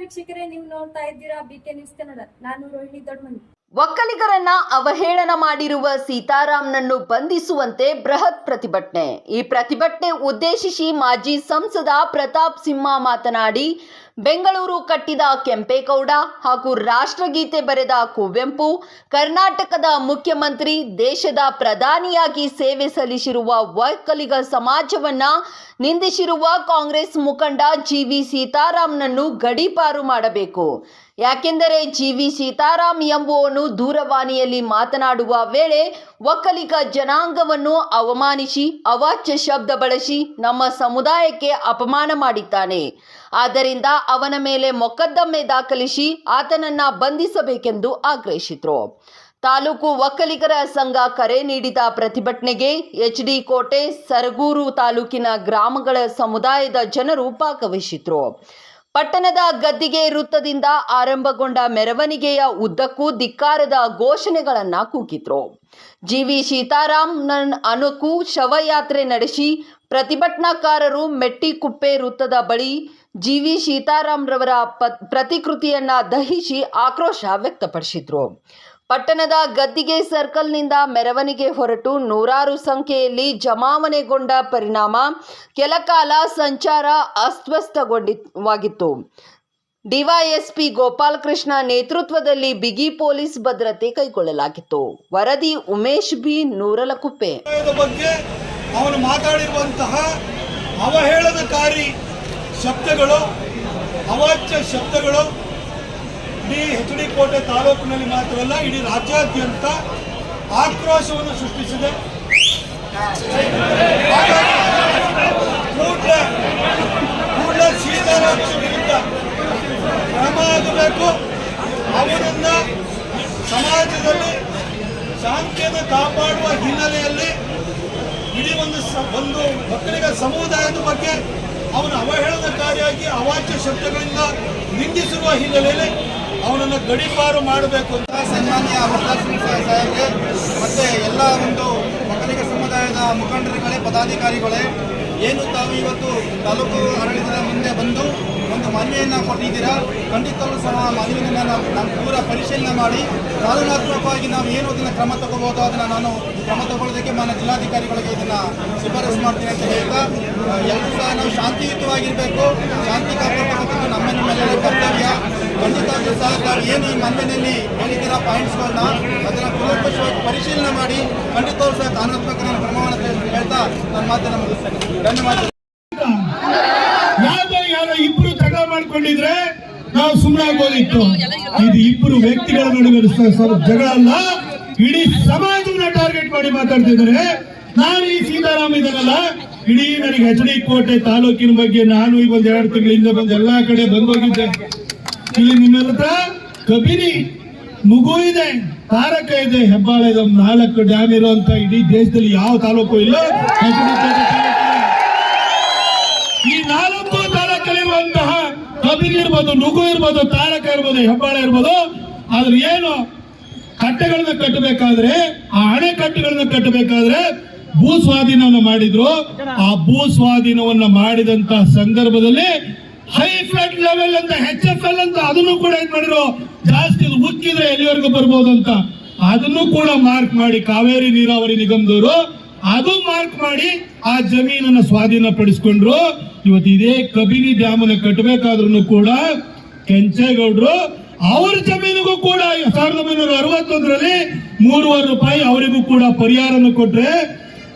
ವೀಕ್ಷಕರೇ, ನೀವು ನೋಡ್ತಾ ಇದ್ದೀರಾ ಬಿ ಕೆ ನ್ಯೂಸ್ ಕನ್ನಡ ನಾನು ರೋಹಿಣಿ ದೊಡ್ಡಮನಿ ಒಕ್ಕಲಿಗರನ್ನ ಅವಹೇಳನ ಮಾಡಿರುವ ಸೀತಾರಾಮ್ನನ್ನು ಬಂಧಿಸುವಂತೆ ಬೃಹತ್ ಪ್ರತಿಭಟನೆ. ಈ ಪ್ರತಿಭಟನೆ ಉದ್ದೇಶಿಸಿ ಮಾಜಿ ಸಂಸದ ಪ್ರತಾಪ್ ಸಿಂಹ ಮಾತನಾಡಿ ಬೆಂಗಳೂರು ಕಟ್ಟಿದ ಕೆಂಪೇಗೌಡ ಹಾಗೂ ರಾಷ್ಟ್ರಗೀತೆ ಬರೆದ ಕುವೆಂಪು, ಕರ್ನಾಟಕದ ಮುಖ್ಯಮಂತ್ರಿ, ದೇಶದ ಪ್ರಧಾನಿಯಾಗಿ ಸೇವೆ ಸಲ್ಲಿಸಿರುವ ಒಕ್ಕಲಿಗ ಸಮಾಜವನ್ನ ನಿಂದಿಸಿರುವ ಕಾಂಗ್ರೆಸ್ ಮುಖಂಡ ಜಿ ವಿ ಸೀತಾರಾಮ್ನನ್ನು ಗಡೀಪಾರು ಮಾಡಬೇಕು. ಯಾಕೆಂದರೆ ಜಿ ವಿ ಸೀತಾರಾಮ್ ಎಂಬುವನು ದೂರವಾಣಿಯಲ್ಲಿ ಮಾತನಾಡುವ ವೇಳೆ ಒಕ್ಕಲಿಗ ಜನಾಂಗವನ್ನು ಅವಮಾನಿಸಿ ಅವಾಚ್ಯ ಶಬ್ದ ಬಳಸಿ ನಮ್ಮ ಸಮುದಾಯಕ್ಕೆ ಅಪಮಾನ ಮಾಡಿದ್ದಾನೆ. ಆದ್ದರಿಂದ ಅವನ ಮೇಲೆ ಮೊಕದ್ದಮೆ ದಾಖಲಿಸಿ ಆತನನ್ನ ಬಂಧಿಸಬೇಕೆಂದು ಆಗ್ರಹಿಸಿದ್ರು. ತಾಲೂಕು ಒಕ್ಕಲಿಗರ ಸಂಘ ಕರೆ ನೀಡಿದ ಪ್ರತಿಭಟನೆಗೆ ಎಚ್ ಡಿ ಕೋಟೆ, ಸರಗೂರು ತಾಲೂಕಿನ ಗ್ರಾಮಗಳ ಸಮುದಾಯದ ಜನರು ಭಾಗವಹಿಸಿದ್ರು. ಪಟ್ಟಣದ ಗದ್ದಿಗೆ ವೃತ್ತದಿಂದ ಆರಂಭಗೊಂಡ ಮೆರವಣಿಗೆಯ ಉದ್ದಕ್ಕೂ ಧಿಕ್ಕಾರದ ಘೋಷಣೆಗಳನ್ನ ಕೂಗಿದ್ರು. ಜಿ ವಿ ಸೀತಾರಾಮ್ ಅನುಕು ಶವಯಾತ್ರೆ ನಡೆಸಿ ಪ್ರತಿಭಟನಾಕಾರರು ಮೆಟ್ಟಿಕುಪ್ಪೆ ವೃತ್ತದ ಬಳಿ ಜಿ ವಿ ಸೀತಾರಾಮ್ರವರ ಪ್ರತಿಕೃತಿಯನ್ನ ದಹಿಸಿ ಆಕ್ರೋಶ ವ್ಯಕ್ತಪಡಿಸಿದ್ರು. ಪಟ್ಟಣದ ಗದ್ದಿಗೆ ಸರ್ಕಲ್ನಿಂದ ಮೆರವಣಿಗೆ ಹೊರಟು ನೂರಾರು ಸಂಖ್ಯೆಯಲ್ಲಿ ಜಮಾವಣೆಗೊಂಡ ಪರಿಣಾಮ ಕೆಲಕಾಲ ಸಂಚಾರ ಅಸ್ವಸ್ಥಗೊಂಡಿವಾಗಿತ್ತು ಡಿವೈಎಸ್ಪಿ ಗೋಪಾಲಕೃಷ್ಣ ನೇತೃತ್ವದಲ್ಲಿ ಬಿಗಿ ಪೊಲೀಸ್ ಭದ್ರತೆ ಕೈಗೊಳ್ಳಲಾಗಿತ್ತು. ವರದಿ ಉಮೇಶ್ ಬಿ ನೂರಲಕುಪ್ಪೆ. ಬಗ್ಗೆ ಅವನು ಮಾತಾಡಿರುವಂತಹ ಅವಹೇಳನಕಾರಿ ಶಬ್ದಗಳು, ಅವಾಚ್ಯ ಶಬ್ದಗಳು ಇಡೀ ಎಚ್ ಡಿ ಕೋಟೆ ತಾಲೂಕಿನಲ್ಲಿ ಮಾತ್ರವಲ್ಲ, ಇಡೀ ರಾಜ್ಯಾದ್ಯಂತ ಆಕ್ರೋಶವನ್ನು ಸೃಷ್ಟಿಸಿದೆ. ಕೂಡಲೇ ಕೂಡಲೇ ಸೀತಾರಾಮ ವಿರುದ್ಧ ಕ್ರಮ ಆಗಬೇಕು ಅವರನ್ನ ಸಮಾಜದಲ್ಲಿ ಶಾಂತಿಯನ್ನು ಕಾಪಾಡುವ ಹಿನ್ನೆಲೆಯಲ್ಲಿ ಇಡೀ ಒಂದು ಒಂದು ಒಕ್ಕಲಿಗ ಸಮುದಾಯದ ಬಗ್ಗೆ ಅವನ ಅವಹೇಳನಕಾರಿಯಾಗಿ ಅವಾಚ್ಯ ಶಬ್ದಗಳಿಂದ ನಿಂದಿಸಿರುವ ಹಿನ್ನೆಲೆಯಲ್ಲಿ ಅವನನ್ನು ಗಡೀಪಾರು ಮಾಡಬೇಕು ಅಂತ. ಸನ್ಮಾನ್ಯ ವರದಲಕ್ಷ್ಮಿ ಸಾಹೇಬ್ಗೆ ಮತ್ತೆ ಎಲ್ಲ ಒಂದು ಒಕ್ಕಲಿಗ ಸಮುದಾಯದ ಮುಖಂಡರುಗಳೇ ಪದಾಧಿಕಾರಿಗಳೇ ಏನು ತಾವು ಇವತ್ತು ತಾಲೂಕು ಆಡಳಿತದ ಮುಂದೆ ಬಂದು ಒಂದು ಮನವಿಯನ್ನು ಕೊಟ್ಟಿದ್ದೀರಾ? ಖಂಡಿತವೂ ಸಹ ಮನವಿಯನ್ನು ನಾವು ನಾನು ಪೂರ ಪರಿಶೀಲನೆ ಮಾಡಿ ಕಾನೂನಾತ್ಮಕವಾಗಿ ನಾವು ಏನು ಅದನ್ನು ಕ್ರಮ ತಗೋಬೋದು ಅದನ್ನು ನಾನು ಕ್ರಮ ತಗೊಳ್ಳೋದಕ್ಕೆ ಮಾನ್ಯ ಜಿಲ್ಲಾಧಿಕಾರಿಗಳಿಗೆ ಇದನ್ನು ಶಿಫಾರಸು ಮಾಡ್ತೀನಿ ಅಂತ ಹೇಳ್ತಾ, ಎಲ್ಲರೂ ಸಹ ನಾವು ಶಾಂತಿಯುತವಾಗಿರಬೇಕು. ಶಾಂತಿ ಕಾಪಾಡಬೇಕು ನಮ್ಮ ನಿಮ್ಮೆಲ್ಲರ ಕರ್ತವ್ಯ. ಖಂಡಿತವಾಗಿಯೂ ಸಹ ನಾವು ಏನು ಈ ಮನವಿನಲ್ಲಿ ಹೇಳಿದ್ದೀರಾ ಪಾಯಿಂಟ್ಸ್ಗಳನ್ನ ಅದನ್ನು ಪುನರ್ಪಶವಾಗಿ ಪರಿಶೀಲನೆ ಮಾಡಿ ಖಂಡಿತವೂ ಸಹ ಕಾನೂನಾತ್ಮಕ ನಾನು ಕ್ರಮವನ್ನು ಹೇಳ್ತಾ, ನನ್ನ ಮಾತನ್ನು ಮುಗಿಸ್ತೇನೆ. ಯಾವ್ದೋ ಯಾರೋ ಇಬ್ರು ಜಗಳ ಮಾಡ್ಕೊಂಡಿದ್ರೆ ನಾವು ಸುಮ್ಮನಾಗೋದಿತ್ತು ಇದು ಇಬ್ರು ವ್ಯಕ್ತಿಗಳ ನಡುವೆ ಜಗಳ ಅಲ್ಲ. ಇಡೀ ಸಮಾಜವನ್ನ ಟಾರ್ಗೆಟ್ ಮಾಡಿ ಮಾತಾಡ್ತಿದ್ದಾರೆ. ನಾನು ಈ ಸೀತಾರಾಮ್ ಇದನ್ನಲ್ಲ ಇಡೀ ನನಗೆ ಎಚ್ ಡಿ ಕೋಟೆ ತಾಲೂಕಿನ ಬಗ್ಗೆ ನಾನು ಈಗ ಒಂದ್ ಎರಡು ತಿಂಗಳಿಂದ ಬಂದು ಎಲ್ಲಾ ಕಡೆ ಬಂದು ಹೋಗಿದ್ದೆ. ಇಲ್ಲಿ ನಿಮ್ಮೆಲ್ಲ ಕಬಿನಿ ಮುಗು ಇದೆ, ತಾರಕ ಇದೆ ಹೆಬ್ಬಾಳ ಇದೆ ನಾಲ್ಕು ಡ್ಯಾಮ್ ಇರುವಂತ ಇಡೀ ದೇಶದಲ್ಲಿ ಯಾವ ತಾಲೂಕು ಇಲ್ಲ. ಕೋಟೆ. ಈ ನಾಲ್ಕು ತಾಲೂಕಲ್ಲಿರುವಂತಹ ಕಬಿನಿ ಇರ್ಬೋದು ನುಗು ಇರ್ಬೋದು, ತಾರಕ ಇರ್ಬೋದು, ಹೆಬ್ಬಾಳ ಇರ್ಬೋದು, ಆದ್ರೆ ಏನು? ಕಟ್ಟೆಗಳನ್ನ ಕಟ್ಟಬೇಕಾದ್ರೆ, ಆ ಅಣೆಕಟ್ಟುಗಳನ್ನ ಕಟ್ಟಬೇಕಾದ್ರೆ ಭೂ ಸ್ವಾಧೀನವನ್ನು ಮಾಡಿದ್ರು. ಆ ಭೂ ಸ್ವಾಧೀನವನ್ನ ಮಾಡಿದಂತ ಸಂದರ್ಭದಲ್ಲಿ ಹೈ ಫ್ಲಡ್ ಲೆವೆಲ್ ಅಂತ ಹೆಚ್ ಎಫ್ ಎಲ್ ಅಂತ ಅದನ್ನು ಕೂಡ ಏನ್ ಮಾಡಿದ್ರು? ಜಾಸ್ತಿ ಉಕ್ಕಿದ್ರೆ ಎಲ್ಲಿವರೆಗೂ ಬರ್ಬೋದು ಅಂತ. ಅದನ್ನು ಕೂಡ ಮಾರ್ಕ್ ಮಾಡಿ ಕಾವೇರಿ ನೀರಾವರಿ ನಿಗಮದವರು ಅದು ಮಾರ್ಕ್ ಮಾಡಿ ಆ ಜಮೀನನ್ನು ಸ್ವಾಧೀನ ಪಡಿಸ್ಕೊಂಡ್ರು ಇವತ್ತು ಇದೇ ಕಬಿನಿ ಡ್ಯಾಮ್ ಅನ್ನ ಕಟ್ಟಬೇಕಾದ್ರೂ ಕೂಡ ಕೆಂಚೇಗೌಡರು ಅವರ ಜಮೀನಿಗೂ ಕೂಡ ಸಾವಿರದ ಒಂಬೈನೂರ ಅರವತ್ತೊಂದರಲ್ಲಿ ಮೂರುವರೆ ರೂಪಾಯಿ ಅವರಿಗೂ ಕೂಡ ಪರಿಹಾರನ ಕೊಟ್ರೆ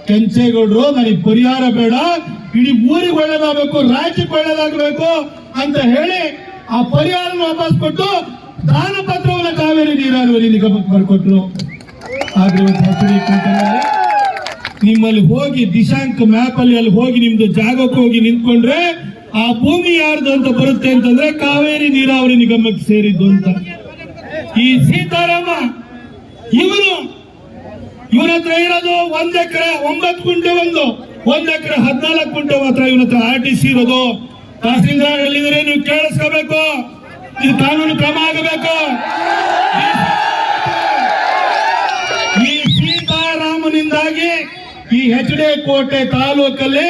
ಕೆಂಚೇಗೌಡರು, ನನಗೆ ಪರಿಹಾರ ಬೇಡ, ಇಡೀ ಊರಿಗೆ ಒಳ್ಳೇದಾಗಬೇಕು, ರಾಜ್ಯಕ್ಕೆ ಒಳ್ಳೇದಾಗಬೇಕು ಅಂತ ಹೇಳಿ ಆ ಪರಿಹಾರ ವಾಪಸ್ ಕೊಟ್ಟು ದಾನ ಪತ್ರವನ್ನು ಕಾವೇರಿ ನೀರಾವರಿ ನಿಗಮಕ್ಕೆ ಬರ್ಕೊಟ್ರು. ಆದ್ರೆ ನಿಮ್ಮಲ್ಲಿ ಹೋಗಿ ದಿಶಾಂಕ ಮ್ಯಾಪ್ ಅಲ್ಲಿ ಅಲ್ಲಿ ಹೋಗಿ ನಿಮ್ದು ಜಾಗಕ್ಕೆ ಹೋಗಿ ನಿಂತ್ಕೊಂಡ್ರೆ ಆ ಭೂಮಿ ಯಾರ್ದು ಅಂತ ಬರುತ್ತೆ ಅಂತಂದ್ರೆ ಕಾವೇರಿ ನೀರಾವರಿ ನಿಗಮಕ್ಕೆ ಸೇರಿದ್ದು ಅಂತ. ಈ ಸೀತಾರಾಮ ಇವನು ಇವನ ಹತ್ರ ಇರೋದು ಒಂದ್ ಎಕರೆ, ಒಂಬತ್ತು ಗುಂಟೆ ಒಂದು, ಒಂದ್ ಎಕರೆ ಹದಿನಾಲ್ಕು ಗುಂಟೆ ಮಾತ್ರ ಇವನ ಹತ್ರ ಆರ್ ಟಿ ಸಿ ಇರೋದು. ತಹಸೀಲ್ದಾರ್ ಎಲ್ಲಿದ್ರೆ ನೀವು ಕೇಳಿಸ್ಕೋಬೇಕು. ಇದು ಕಾನೂನು ಕ್ರಮ ಆಗಬೇಕು. ಈ ಎಚ್ ಡಿ ಕೋಟೆ ತಾಲೂಕಲ್ಲಿ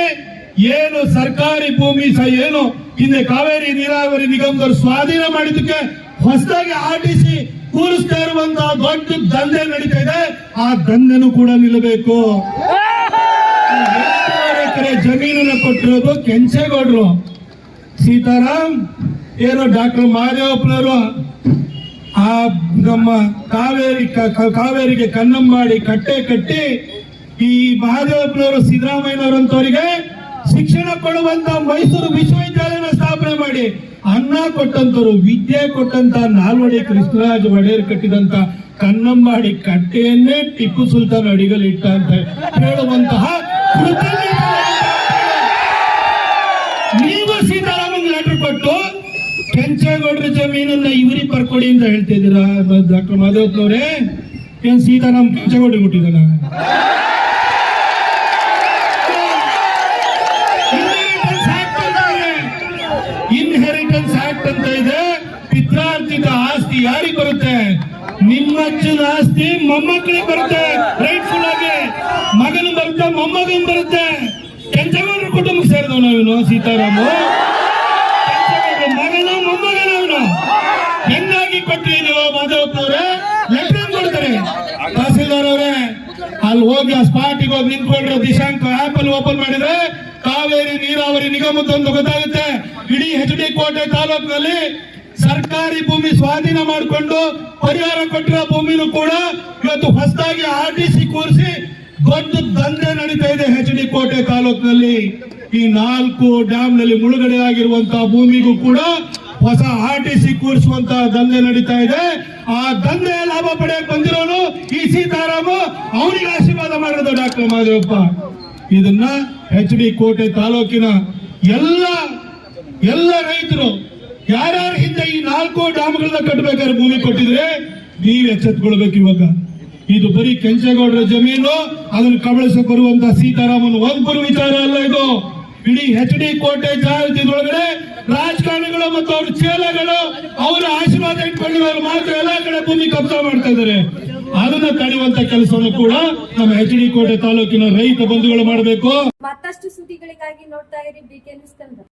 ಏನು ಸರ್ಕಾರಿ ಭೂಮಿ ಸಹ ಏನು, ಹಿಂದೆ ಕಾವೇರಿ ನೀರಾವರಿ ನಿಗಮದವರು ಸ್ವಾಧೀನ ಮಾಡಿದಕ್ಕೆ ಹೊಸದಾಗಿ ಆಟಿಸಿ ಕೂರಿಸ್ತಾ ಇರುವಂತಹ ದೊಡ್ಡ ದಂಧೆ ನಡೀತಾ ಇದೆ. ಆ ದಂಧೆನೂ ಕೂಡ ನಿಲ್ಲಬೇಕು. ಎಕರೆ ಜಮೀನನ್ನು ಕೊಟ್ಟಿರೋದು ಕೆಂಚೇಗೌಡರು. ಸೀತಾರಾಮ್, ಏನು ಡಾಕ್ಟರ್ ಮಹಾದೇವಪ್ಪನವರು ಆ ನಮ್ಮ ಕಾವೇರಿ ಕಾವೇರಿಗೆ ಕನ್ನಂ ಮಾಡಿ ಕಟ್ಟೆ ಕಟ್ಟಿ ಈ ಮಹಾದೇವಪ್ಪನವರು ಸಿದ್ದರಾಮಯ್ಯನವರಂತವರಿಗೆ ಶಿಕ್ಷಣ ಕೊಡುವಂತ ಮೈಸೂರು ವಿಶ್ವವಿದ್ಯಾಲಯನ ಸ್ಥಾಪನೆ ಮಾಡಿ ಅನ್ನ ಕೊಟ್ಟಂತವರು, ವಿದ್ಯೆ ಕೊಟ್ಟಂತ ನಾಲ್ವಡಿ ಕೃಷ್ಣರಾಜ ಒಡೆಯರ್ ಕಟ್ಟಿದಂತ ಕನ್ನಂಬಾಡಿ ಕಟ್ಟೆಯನ್ನೇ ಟಿಪ್ಪು ಸುಲ್ತಾನ್ ಅಡಿಗಲಿಟ್ಟ ಅಂತ ಹೇಳುವಂತಹ ನೀವು ಸೀತಾರಾಮನ್ ಲೆಟರ್ ಕೊಟ್ಟು ಕೆಂಚೇಗೌಡರ ಜಮೀನನ್ನ ಇವರಿ ಬರ್ಕೊಡಿ ಅಂತ ಹೇಳ್ತಿದ್ದೀರಾ ಡಾಕ್ಟರ್ ಮಾಧವಪ್ಪನವ್ರೆ ಏನ್ ಸೀತಾರಾಮ್ ಕೆಂಚೇಗೌಡರಿಗೆ ಹುಟ್ಟಿದಾನ ನಿಮ್ಮಜ್ಜನ ಆಸ್ತಿ ಮೊಮ್ಮಕ್ಕಳಿಗೆ ಬರುತ್ತೆ. ರೈಟ್ಫುಲ್ ಆಗಿ ಮಗನು ಬರುತ್ತೆ ಮೊಮ್ಮಗನ್ ಬರುತ್ತೆ. ಕೆಂಚಗೌಡರ ಕುಟುಂಬಕ್ಕೆ ಸೇರಿದವನು ಇವನು, ಸೀತಾರಾಮು. ಮಗನ ಮಗನು, ಮೊಮ್ಮಗನ ಅವನು ಹೆಂಗಾಗಿ ಕೊಟ್ಟಿ ನೀವು ಮಾಧವಪ್ಪನವ್ರೆ ಲೆಟರ್ ಕೊಡ್ತಾರೆ. ತಹಸೀಲ್ದಾರ್ ಅವರೇ, ಅಲ್ಲಿ ಹೋಗಿ ಆ ಸ್ಪಾಟಿಗೆ ಹೋಗಿ ನಿಂತ್ಕೊಂಡ್ರೆ ದಿಶಾಂಕ ಆಪ್ ಅಲ್ಲಿ ಓಪನ್ ಮಾಡಿದ್ರೆ ಕಾವೇರಿ ನೀರಾವರಿ ನಿಗಮದೊಂದು ಗೊತ್ತಾಗುತ್ತೆ. ಇಡೀ ಎಚ್ ಡಿ ಕೋಟೆ ತಾಲೂಕಿನಲ್ಲಿ ಸರ್ಕಾರಿ ಭೂಮಿ ಸ್ವಾಧೀನ ಮಾಡಿಕೊಂಡು ಪರಿಹಾರ ಕೊಟ್ಟಿರೋ ಭೂಮಿನೂ ಕೂಡ ಇವತ್ತು ಹೊಸದಾಗಿ ಆರ್ ಟಿ ಸಿ ಕೂರಿಸಿ ದೊಡ್ಡ ದಂಧೆ ನಡೀತಾ ಇದೆ ಎಚ್ ಡಿ ಕೋಟೆ ತಾಲೂಕಿನಲ್ಲಿ. ಈ ನಾಲ್ಕು ಡ್ಯಾಮ್ನಲ್ಲಿ ಮುಳುಗಡೆ ಆಗಿರುವಂತಹ ಭೂಮಿಗೂ ಕೂಡ ಹೊಸ ಆರ್ ಟಿ ಸಿ ಕೂರಿಸುವಂತಹ ದಂಧೆ ನಡೀತಾ ಇದೆ. ಆ ದಂಧೆ ಲಾಭ ಪಡೆಯಕ್ ಬಂದಿರೋನು ಈ ಸೀತಾರಾಮ, ಅವನಿಗೆ ಆಶೀರ್ವಾದ ಮಾಡೋದು ಡಾಕ್ಟರ್ ಮಾದೇವಪ್ಪ. ಇದನ್ನ ಎಚ್ ಡಿ ಕೋಟೆ ತಾಲೂಕಿನ ಎಲ್ಲ ಎಲ್ಲ ರೈತರು ಯಾರ್ಯಾರ ಹಿಂದೆ ಈ ನಾಲ್ಕು ಡ್ಯಾಮ್ಗಳನ್ನ ಕಟ್ಟಬೇಕಾದ್ರೆ ಭೂಮಿ ಕೊಟ್ಟಿದ್ರೆ ನೀವ್ ಎಚ್ಚೆತ್ಕೊಳ್ಬೇಕು ಇವಾಗ. ಇದು ಬರೀ ಕೆಂಚೇಗೌಡರ ಜಮೀನು, ಅದನ್ನು ಕಬಳಿಸ ಬರುವಂತ ಸೀತಾರಾಮನ್ ಒಬ್ಬರು ವಿಚಾರ ಅಲ್ಲ ಇದು. ಇಡೀ ಹೆಚ್ ಡಿ ಕೋಟೆ ಜಾಗೃತಿದೊಳಗಡೆ ರಾಜಕಾರಣಿಗಳು ಮತ್ತು ಅವ್ರ ಚೇಲಗಳು ಅವರ ಆಶೀರ್ವಾದ ಇಟ್ಕೊಂಡಿರೋರು ಮಾತ್ರ ಎಲ್ಲಾ ಕಡೆ ಭೂಮಿ ಕಬ್ಜಾ ಮಾಡ್ತಾ ಇದ್ದಾರೆ ಅದನ್ನ ತಡೆಯುವಂತ ಕೆಲಸವನ್ನು ಕೂಡ ನಮ್ಮ ಹೆಚ್ ಡಿ ಕೋಟೆ ತಾಲೂಕಿನ ರೈತ ಬಂಧುಗಳು ಮಾಡಬೇಕು. ಮತ್ತಷ್ಟು ಸುದ್ದಿಗಳಿಗಾಗಿ ನೋಡ್ತಾ ಇರಿ, ಬಿ